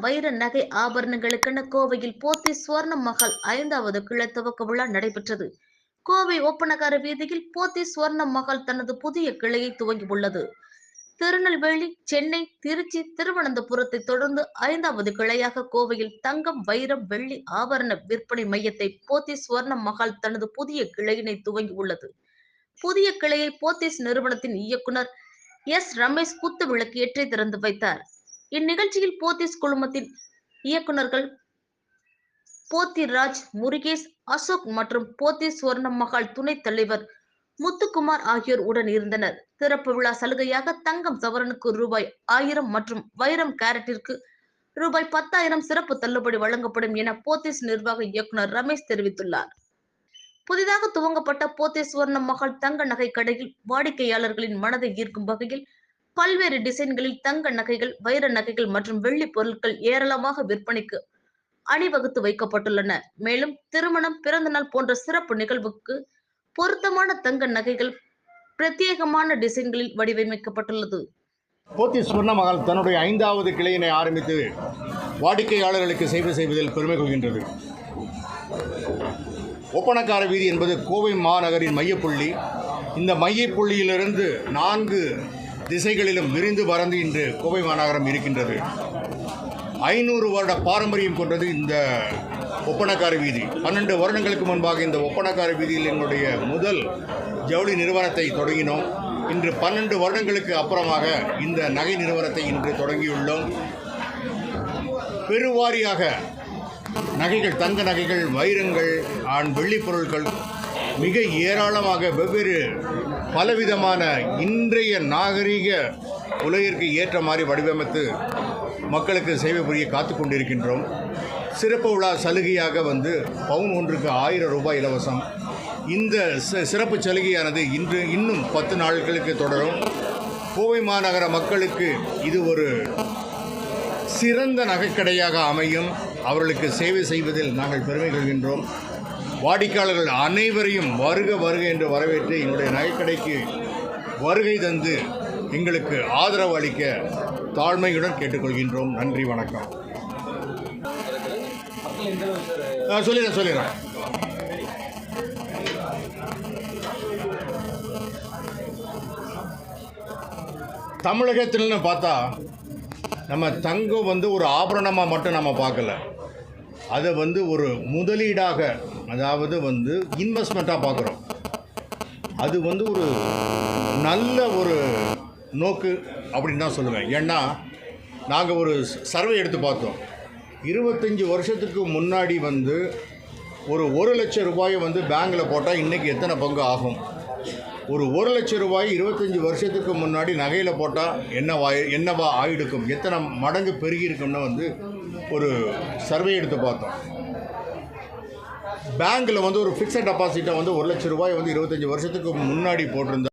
வைர நகை ஆபரணங்களுக்கென கோவையில் போத்தி சுவர்ண மகள் ஐந்தாவது கிளை துவக்க விழா நடைபெற்றது. கோவை ஒப்பனகார வீதியில் போத்தி சுவர்ண மகள் தனது புதிய கிளையை துவங்கியுள்ளது திருநெல்வேலி சென்னை திருச்சி திருவனந்தபுரத்தை தொடர்ந்து ஐந்தாவது கிளையாக கோவையில் தங்கம் வைரம் வெள்ளி ஆபரண விற்பனை மையத்தை போத்தி சுவர்ண மகள் தனது புதிய கிளையினை துவங்கியுள்ளது புதிய கிளையை போத்திஸ் நிறுவனத்தின் இயக்குனர் எஸ். ரமேஷ் குத்து விளக்கு ஏற்றி திறந்து வைத்தார். இந்நிகழ்ச்சியில் போத்தீஸ் குழுமத்தின் இயக்குனர்கள் போத்திராஜ் முருகேஷ் அசோக் மற்றும் போத்தி சுவர்ண மகால் துணைத் தலைவர் முத்துக்குமார் ஆகியோர் உடன் இருந்தனர். திறப்பு விழா சலுகையாக தங்கம் சவரனுக்கு ரூபாய் ஆயிரம் மற்றும் வைரம் கேரட்டிற்கு ரூபாய் பத்தாயிரம் சிறப்பு தள்ளுபடி வழங்கப்படும் என போத்தீஸ் நிர்வாக இயக்குனர் ரமேஷ் தெரிவித்துள்ளார். புதிதாக துவங்கப்பட்ட போத்தீஸ் சுவர்ண தங்க நகை கடையில் வாடிக்கையாளர்களின் மனதை ஈர்க்கும் வகையில் பல்வேறு டிசைன்களில் தங்க நகைகள் வைர நகைகள் மற்றும் வெள்ளி பொருட்கள் ஏராளமாக விற்பனைக்கு அணிவகுத்து வைக்கப்பட்டுள்ளன. மேலும் திருமணம் பிறந்தநாள் போன்ற சிறப்பு நிகழ்வுக்கு பொருத்தமான தங்க நகைகள் பிரத்யேகமான டிசைன்களில் வடிவமைக்கப்பட்டுள்ளது. போத்தி சுவர்ண மகால் தன்னுடைய ஐந்தாவது கிளையினை ஆரம்பித்து வாடிக்கையாளர்களுக்கு சேவை செய்வதில் பெருமை கொள்கின்றது. ஒப்பனக்கார வீதி என்பது கோவை மாநகரின் மையப்புள்ளி. இந்த மையப்புள்ளியிலிருந்து நான்கு திசைகளிலும் விரிந்து பறந்து இன்று கோவை மாநகரம் இருக்கின்றது. ஐநூறு வருட பாரம்பரியம் கொண்டது இந்த ஒப்பனக்கார வீதி. பன்னெண்டு வருடங்களுக்கு முன்பாக இந்த ஒப்பனக்கார வீதியில் எங்களுடைய முதல் ஜவுளி நிறுவனத்தை தொடங்கினோம். இன்று பன்னெண்டு வருடங்களுக்கு அப்புறமாக இந்த நகை நிறுவனத்தை இன்று தொடங்கியுள்ளோம். பெருவாரியாக நகைகள் தங்க நகைகள் வைரங்கள் ஆண் வெள்ளிப் பொருட்கள் மிக ஏராளமாக வெவ்வேறு பலவிதமான இன்றைய நாகரிக உலகிற்கு ஏற்ற மாதிரி வடிவமைத்து மக்களுக்கு சேவை புரிய காத்து கொண்டிருக்கின்றோம். சிறப்பு விழா சலுகையாக வந்து பவுன் ஒன்றுக்கு ஆயிரம் ரூபாய் இலவசம். இந்த சிறப்பு சலுகையானது இன்று இன்னும் பத்து நாட்களுக்கு தொடரும். கோவை மாநகர மக்களுக்கு இது ஒரு சிறந்த நகைக்கடையாக அமையும். அவர்களுக்கு சேவை செய்வதில் நாங்கள் பெருமை கொள்கின்றோம். வாடிக்கையாளர்கள் அனைவரையும் வருக வருக என்று வரவேற்று எங்களுடைய நகைக்கடைக்கு வருகை தந்து எங்களுக்கு ஆதரவு அளிக்க தாழ்மையுடன் கேட்டுக்கொள்கின்றோம். நன்றி வணக்கம். சொல்லிடுறேன் சொல்லிடுறேன். தமிழகத்தில்னு பார்த்தா நம்ம தங்கம் வந்து ஒரு ஆபரணமாக மட்டும் நம்ம பார்க்கல. அதை வந்து ஒரு முதலீடாக அதாவது வந்து இன்வெஸ்ட்மெண்ட்டாக பார்க்குறோம். அது வந்து ஒரு நல்ல ஒரு நோக்கு அப்படின்னு தான் சொல்லுவேன். ஏன்னா நாங்கள் ஒரு சர்வே எடுத்து பார்த்தோம். இருபத்தஞ்சி வருஷத்துக்கு முன்னாடி வந்து ஒரு ஒரு லட்சம் ரூபாயை வந்து பேங்கில் போட்டால் இன்றைக்கி எத்தனை பங்கு ஆகும்? ஒரு ஒரு லட்சம் ரூபாய் இருபத்தஞ்சி வருஷத்துக்கு முன்னாடி நகையில் போட்டால் என்னவா என்னவா ஆயிடுக்கும்? எத்தனை மடங்கு பெருகியிருக்கும்னு வந்து ஒரு சர்வே எடுத்து பார்த்தோம். பேங்க்கில் வந்து ஒரு ஃபிக்ஸட் டெபாசிட்டை வந்து ஒரு லட்சம் ரூபாய் வந்து இருபத்தஞ்சி வருஷத்துக்கு முன்னாடி போட்டிருந்தா